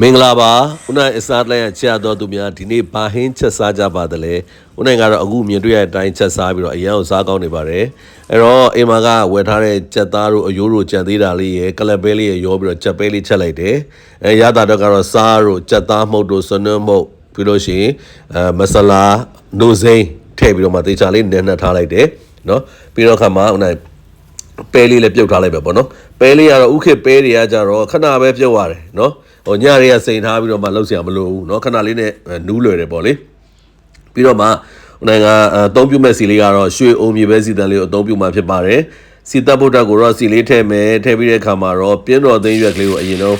မင်္ဂလာပါဦးနိုင်အစားလိုက်ရချက်တော်သူများဒီနေ့ဘာဟင်းချက်စားကြပါသလဲဦးနိုင်ကတော့အခုမြင်တွေ့ရတဲ့အတိုင်းချက်စားပြီးတော့အရန်ကိုစားကောင်းနေပါတယ်အဲ့တော့အိမ်မှာကဝယ်ထားတဲ့ချက်သားတို့အယိုးတို့ကြံသေးတာလေးရယ်ကလပ်ပဲလေးရယ်ရောပြီးတော့ချက်ပဲလေးချက်လိုက်တယ်အဲရတာတော့ကတော့စားတို့ချက်သားမှုတ်တို့ဆွနွှမှုတ်ပြီးလို့ရှိရင်အဲမဆလာဒိုစိမ့်ထည့်ပြီးတော့မှတေချာလေးနည်းနည်းထားလိုက်တယ်နော်ပြီးတော့ခါမှာဦးနိုင်ပဲလေးလည်းပြုတ်ထားလိုက်ပဲပေါ့နော်ပဲလေးကတော့ဥခေတ်ပဲတွေကကြတော့ခဏပဲပြုတ်ရတယ်နော် ဟိုညတွေကစိန်ထားပြီးတော့မှလှုပ်เสียမလို့ဘူးနော်ခဏလေးနဲ့နူးလွယ်တယ်ပေါ့လေပြီးတော့မှဟိုနိုင်ငံအသုံးပြုမဲ့စီလေးကတော့ရွှေအုံမြေပဲစီတန်လေးကိုအသုံးပြုမှဖြစ်ပါတယ်စီတပ်ဖို့တက်ကိုတော့စီလေးထည့်မယ်ထည့်ပြီးတဲ့အခါမှာတော့ပြင်းတော်သိမ်းရွက်ကလေးကိုအရင်တော့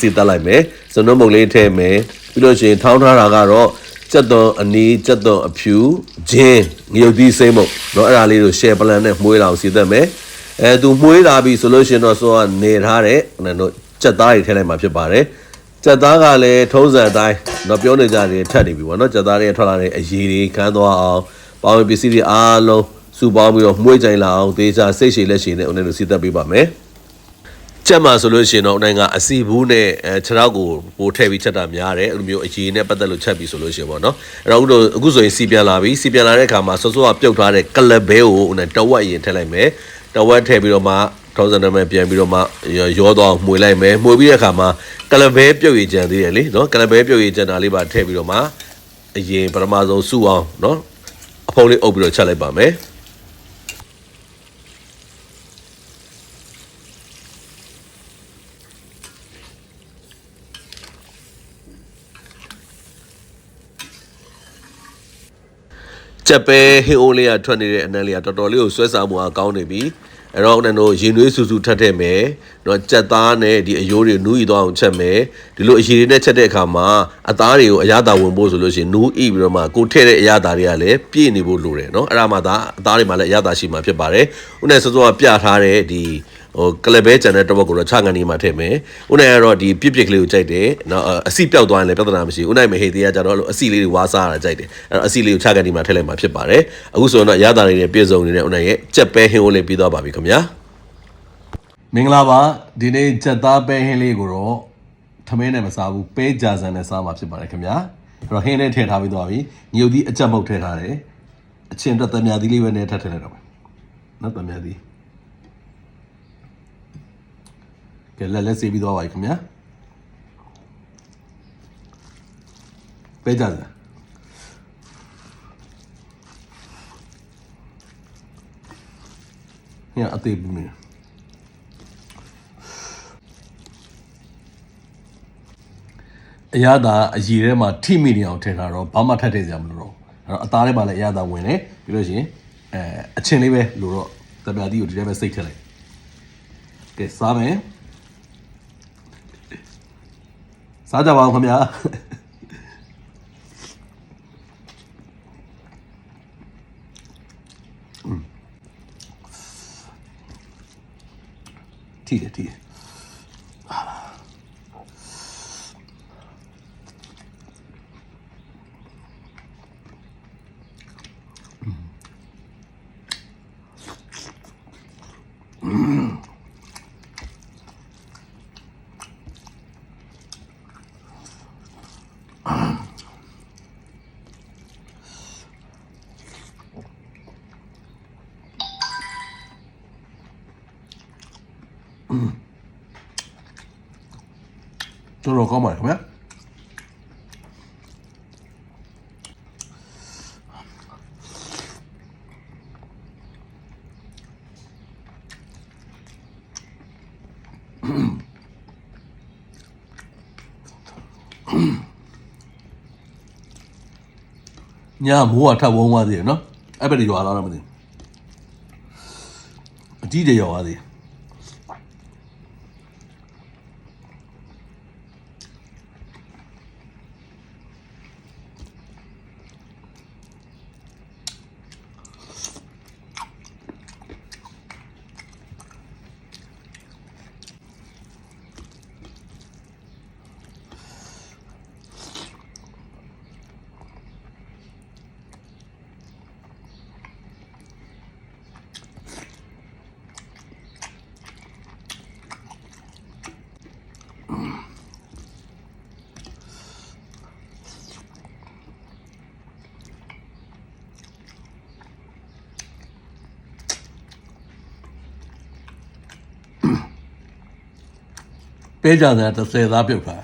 စီတက်လိုက်မယ်စနုံးမုတ်လေးထည့်မယ်ပြီးလို့ရှိရင်ထောင်းထားတာကတော့စက်တော်အနီးစက်တော်အဖြူဂျင်းငရုတ်သီးစိမ့်မုတ်เนาะအဲ့ဒါလေးကို share plan နဲ့မှုေးလာအောင်စီသက်မယ်အဲသူမှုေးလာပြီဆိုလို့ရှိရင်တော့စောကနေထားတဲ့နော်စက်သားတွေထည့်လိုက်မှာဖြစ်ပါတယ် စက်သားကလည်းထုံးစံအတိုင်းတော့ပြောနေကြတယ်ထက်နေပြီပေါ့နော်စက်သားတွေထွက်လာတဲ့အရည်တွေခန်းသွားအောင်ပေါဝင်ပစ္စည်းတွေအားလုံးစုပေါင်းပြီးတော့မှုေးကြိုင်လာအောင်ဒေချာစိတ်ရှည်လက်ရှည်နဲ့ဦးနေလို့စီသက်ပေးပါမယ်ချက်မှာဆိုလို့ရှိရင်တော့နိုင်ငံအစီဘူးနဲ့အဲခြေထောက်ကိုပိုထည့်ပြီးချက်တာများတယ်အဲ့လိုမျိုးအကြီးနဲ့ပတ်သက်လို့ချက်ပြီးဆိုလို့ရှိရင်ပေါ့နော်အဲ့တော့အခုတော့အခုဆိုရင်စီပြန်လာပြီစီပြန်လာတဲ့အခါမှာစောစောကပြုတ်ထားတဲ့ကလဘဲကိုဦးနဲ့တဝက်ရင်ထည့်လိုက်မယ်တဝက်ထည့်ပြီးတော့မှ ထောင်းစံနံပါတ်ပြန်ပြီးတော့မှရောတော့မှွေလိုက်မယ်မှွေပြီးတဲ့အခါမှာကလဘဲပြုတ်ရည်ကြံသေးတယ်လေနော်ကလဘဲပြုတ်ရည်ကြံတာလေးပါထည့်ပြီးတော့မှအရင်ပထမဆုံးစုအောင်နော်အဖုံးလေးအုပ်ပြီးတော့ချက်လိုက်ပါမယ်ကြက်ပဲဟင်းအိုးလေးကထွက်နေတဲ့အနံလေးကတော်တော်လေးကိုဆွဲစားမှုအကောင်းနေပြီ အဲ့တော့ဦးဇင်းတို့ရင်နွေးစူစူထပ်ထည့်မယ်နော်ကြက်သားနဲ့ဒီအယိုးတွေနူးဤသွားအောင်ချက်မယ်ဒီလိုအရည်တွေနဲ့ချက်တဲ့အခါမှာအသားတွေကိုအရသာဝင်ဖို့ဆိုလို့ရှိရင်နူးဤပြီးတော့မှကိုထည့်တဲ့အရသာတွေကလည်းပြည့်နေဖို့လိုတယ်နော်အဲ့ဒါမှသာအသားတွေမှာလည်းအရသာရှိမှဖြစ်ပါတယ်ဦးနဲ့စောစောကပြထားတဲ့ဒီဟိုကလဘဲကျန်တဲ့တော့ကိုတော့ချကန်နေမှာထည့်မယ်။ဦးနိုင်ကတော့ဒီပြစ်ပြစ်ကလေးကိုကြိုက်တယ်။နော်အစီပြောက်သွားရင်လည်းပြဿနာမရှိဘူး။ဦးနိုင်မဟေသေးကကြတော့အဲ့လိုအစီလေးတွေဝါစားရတာကြိုက်တယ်။အဲ့တော့အစီလေးကိုချကန်နေမှာထည့်လိုက်မှာဖြစ်ပါတယ်။အခုဆိုတော့ရတာတွေနဲ့ပြည့်စုံနေတဲ့ဦးနိုင်ရဲ့ကြက်ပဲဟင်းအိုးလေးပြီးသွားပါပြီခင်ဗျာ။မင်္ဂလာပါဒီနေ့ကြက်သားပဲဟင်းလေးကိုတော့ထမင်းနဲ့မစားဘူးပဲကြာစံနဲ့စားမှာဖြစ်ပါတယ်ခင်ဗျာ။အဲ့တော့ဟင်းနဲ့ထည့်ထားပြီးသွားပြီ။ညိုသီးအကြက်မုတ်ထည့်ထားတယ်။အချင်းတက်သမ ्या သီးလေးပဲနဲ့ထည့်ထည့်လိုက်တော့မယ်။နော်သမ ्या သီး ကဲလက်လက်စေးပြီးသွားပါပြီခင်ဗျာပဲကြစညအသေးဘူးနေအရသာအရည်ထဲမှာထိမိနေအောင်ထည့်ထားတော့ဘာမှထပ်ထည့်စရာမလိုတော့အဲ့တော့အသားထဲမှာလည်းအရသာဝင်တယ်ပြီးလို့ရှိရင်အဲအချင်းလေးပဲလို့တော့တပြားတီးကိုဒီထဲပဲစိတ်ထည့်လိုက်ကဲစားမယ် စားကြပါအောင်ခင်ဗျာထီးတယ် တယ်တော်တော်ကောင်းပါတယ်ခင်ဗျာညာမိုးကထပ်ဝုန်းသွားသေးတယ်နော်အဲ့ဘက်တွေရွာလာတော့မသိဘူးအကြီးတွေရွာသွားသေးတယ် ပဲကြတယ်30သားပြုတ်ထား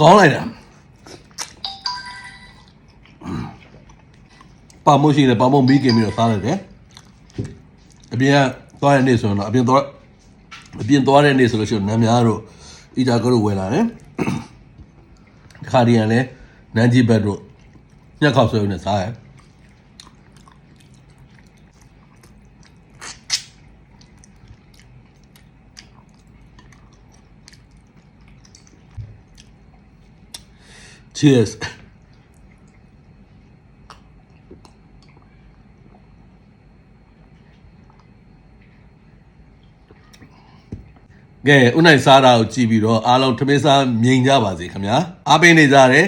ကောင်းလိုက်တာပါမို့ရှိတယ်ပါမို့မီးกินပြီးတော့စားလိုက်တယ်အပြင်ကသွားတဲ့နေ့ဆိုရင်တော့အပြင်သွားအပြင်သွားတဲ့နေ့ဆိုလို့ရှိရင်နမ်းများတို့အီတာကတို့ဝယ်လာတယ်ဒီခါဒီရန်လဲနန်းကြီးဘက်တို့ညက်ခောက်ဆွဲနေစားရယ် Cheers ကဲဥနိုင်စားတာကိုကြည့်ပြီးတော့အားလုံးထမင်းစားမြိန်ကြပါစေခင်ဗျာအားပေးနေကြတယ်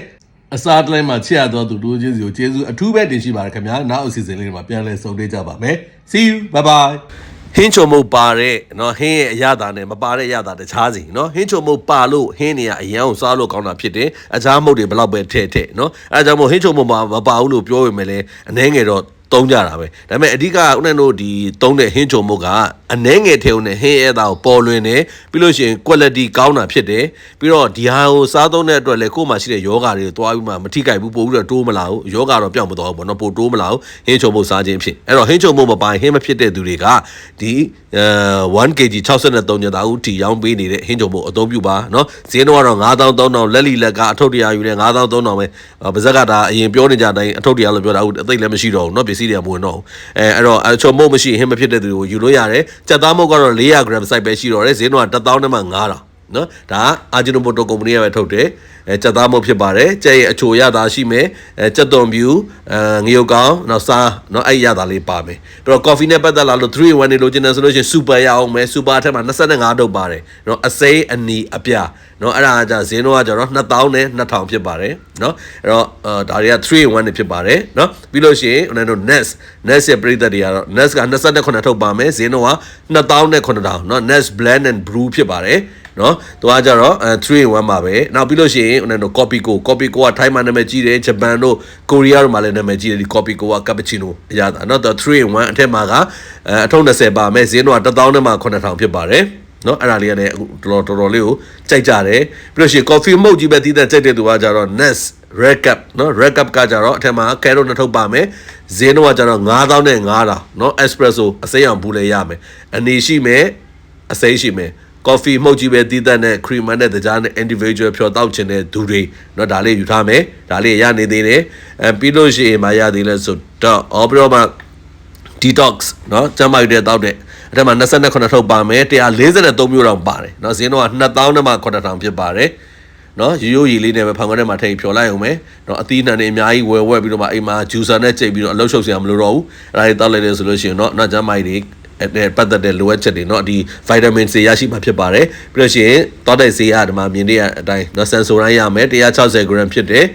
အစားတလိုက်မှာချစ်ရတော့သူတို့ချင်းစီကိုကျေးဇူးအထူးပဲတင်ရှိပါတယ်ခင်ဗျာနောက်အစီအစဉ်လေးတွေမှာပြန်လည်ဆုံတွေ့ကြပါမယ် see you bye bye ဟင်းချုံမုတ်ပါတဲ့နော်ဟင်းရဲ့အရသာနဲ့မပါတဲ့အရသာတခြားစီနော်ဟင်းချုံမုတ်ပါလို့ဟင်းနေရအရန်ကိုစားလို့ကောင်းတာဖြစ်တယ်အချားမုတ်တွေဘလောက်ပဲထည့်ထည့်နော်အဲဒါကြောင့်မို့ဟင်းချုံမုတ်မှာမပါဘူးလို့ပြောရမယ်လေအနှဲငယ်တော့ သုံးကြတာပဲဒါပေမဲ့အဓိကဦးနဲ့တို့ဒီသုံးတဲ့ဟင်းချုံမုတ်ကအနှဲငယ်ထဲုံနဲ့ဟင်းရဲ့သားကိုပေါ်လွင်တယ်ပြီးလို့ရှိရင် quality ကောင်းတာဖြစ်တယ်ပြီးတော့ဒီဟာကိုစားသုံးတဲ့အတွက်လည်းကိုယ်မှာရှိတဲ့ယောဂါတွေကိုတွားပြီးမှမထိကြိုက်ဘူးပို့ပြီးတော့တိုးမလာဘူးယောဂါတော့ပြောင်းမသွားဘူးပေါ့နော်ပို့တိုးမလာဘူးဟင်းချုံမုတ်စားခြင်းဖြစ်အဲ့တော့ဟင်းချုံမုတ်မပိုင်ဟင်းမဖြစ်တဲ့သူတွေကဒီအဲ 1 kg 63ညတာဦးတီရောင်းပေးနေတဲ့ဟင်းချုံမုတ်အသုံးပြုပါနော်ဈေးတော့ကတော့9300လက်လီလက်ကအထုပ်တရားယူနေ9300ပဲပါဇက်ကဒါအရင်ပြောနေကြတိုင်းအထုပ်တရားလို့ပြောတာဟုတ်အသိလည်းမရှိတော့ဘူးနော်ပစ္စည်းတွေကမဝင်တော့ဘူးအဲအဲ့တော့အချုံမုတ်မရှိဟင်းမဖြစ်တဲ့သူတွေကိုယူလို့ရတယ်ကြက်သားမုတ်ကတော့400 gram size ပဲရှိတော့တယ်ဈေးတော့1000နဲ့မှ9000 နော်ဒါအာဂျီနိုမိုတိုကုမ္ပဏီကပဲထုတ်တယ်အဲကြက်သားမုတ်ဖြစ်ပါတယ်ကြက်ရဲ့အချိုရတာရှိမယ်အဲကြက်သွန်ဖြူအဲငရုတ်ကောင်းနောက်စားနော်အဲ့ရတာလေးပါမယ်ပြီးတော့ coffee နဲ့ပတ်သက်လာလို့3 in 1နေလို့ကျင်တယ်ဆိုလို့ရှိရင် super ရအောင်မယ် super အထက်မှာ25တုပ်ပါတယ်နော်အစိမ်းအနီအပြနော်အဲ့ဒါကじゃဈေးနှုန်းကကြတော့2000နဲ့2000ဖြစ်ပါတယ်နော်အဲ့တော့အာဒါတွေက3 in 1နေဖြစ်ပါတယ်နော်ပြီးလို့ရှိရင်ဟိုတို့ Nest Nest ရဲ့ပြည်သက်တွေကတော့ Nest က28ထုတ်ပါမယ်ဈေးနှုန်းက2000နဲ့9000နော် Nest blend and brew ဖြစ်ပါတယ် နော်သူကကြတော့အဲ3 in 1ပါပဲနောက်ပြီးလို့ရှိရင်ဟိုနဲ့တော့ copy co copy co ကထိုင်းမှာနာမည်ကြီးတယ်ဂျပန်တို့ကိုရီးယားတို့မှာလည်းနာမည်ကြီးတယ်ဒီ copy co က cappuccino အရသာနော်သူ3 in 1အထက်မှာကအအထုံး20ပါမယ်ဈေးနှုန်းက1000နဲ့မှ9000ဖြစ်ပါတယ်နော်အဲ့ဒါလေးကလည်းအခုတော်တော်တော်တော်လေးကိုကြိုက်ကြတယ်ပြီးလို့ရှိရင် coffee မုတ်ကြီးပဲတီးတဲ့ကြိုက်တဲ့သူကကြတော့ Nest red cup နော် red cup ကကြတော့အထက်မှာ carrot နှစ်ထုပ်ပါမယ်ဈေးနှုန်းကကြတော့9000နဲ့9000နော် espresso အစိမ်းအောင်ဘူးလည်းရမယ်အနေရှိမယ်အစိမ်းရှိမယ် coffee မှုတ်ကြီးပဲတီးတတ်တဲ့ cream နဲ့တကြားနဲ့ individual ဖြော်တောက်ချင်တဲ့သူတွေเนาะဒါလေးယူထားမယ်ဒါလေးရနေသေးတယ်အဲပြီးလို့ရှိရင်မရသေးလဲဆိုတော့အော်ပြီးတော့မှ detox เนาะကျန်းမာရေးတဲ့တောက်တဲ့အထက်မှာ29ထုတ်ပါမယ်143မျိုးတောင်ပါတယ်เนาะဈေးတော့2000နဲ့မှ9000ဖြစ်ပါတယ်နော်ရိုးရိုးရီလေးနဲ့ပဲဖောင်ခွန်းထဲမှာထိပ်ဖြော်လိုက်အောင်မယ်နော်အသီးနှံတွေအများကြီးဝယ်ဝဲပြီးတော့မှအိမ်မှာဂျူဆာနဲ့ကြိတ်ပြီးတော့အလုပ်ရှုပ်စရာမလိုတော့ဘူးအဲ့ဒါတွေတောက်လိုက်တယ်ဆိုလို့ရှိရင်တော့နောက်ကျမ်းမိုက်တွေ အဲ့ပတ်သက်တဲ့လိုအပ်ချက်တွေเนาะဒီဗိုက်တာမင်ซีရရှိမှာဖြစ်ပါတယ်ပြီးလို့ရှိရင်တောက်တဲ့ဈေးကဒီမှာမြင်နေရအတိုင်းเนาะဆန်ဆိုတိုင်းရမယ်160 gram ဖြစ်တယ်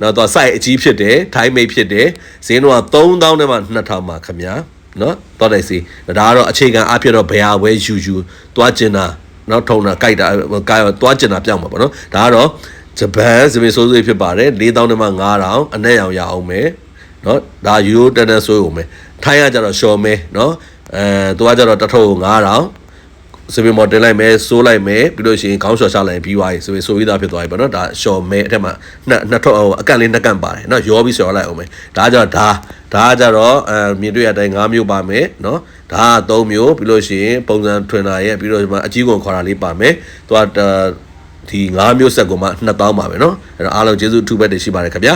နော်တော့ site အကြီးဖြစ်တယ် time mate ဖြစ်တယ်ဈေးတော့3000နဲ့မှ2000မှာခင်ဗျာနော်တော့တယ်စီဒါကတော့အခြေခံအဖြစ်တော့ဘယ်ဟာဝဲယူယူသွားကျင်တာနော်ထုံတာကြိုက်တာကာသွားကျင်တာပြောင်းမှာပေါ့နော်ဒါကတော့ဂျပန်စပင်ဆိုးဆိုးဖြစ်ပါတယ်4000နဲ့မှ9000အနက်ရောင်ရအောင်မယ်နော်ဒါယူရိုတန်တန်ဆိုးအောင်မယ်ထိုင်းကကြတော့ရှော်မဲနော် အဲသူကကြတော့တထုပ်9000ဆိုပြီးမော်တင်လိုက်မယ်ဆိုးလိုက်မယ်ပြီးလို့ရှိရင်ခေါင်းလျှော်ချလိုက်ပြီးွားရေဆိုပြီးဆိုပြီးသားဖြစ်သွားပြီပေါ့နော်ဒါလျှော်မဲအထက်မှာနှစ်နှစ်ထုပ်အကန့်လေးနှစ်ကန့်ပါတယ်နော်ရောပြီးဆော်လိုက်အောင်မယ်ဒါကြတော့ဒါဒါကြတော့အဲမြင်တွေ့ရတိုင်း9မျိုးပါမယ်နော်ဒါက3မျိုးပြီးလို့ရှိရင်ပုံစံထွင်တာရဲ့ပြီးတော့ဒီမှာအကြီးကွန်ခေါ်တာလေးပါမယ်သူကဒီ9မျိုးဆက်ကုန်မှ2000ပါပဲနော်အဲ့တော့အားလုံးကျေးဇူးအထူးပဲတင်ရှိပါတယ်ခင်ဗျာ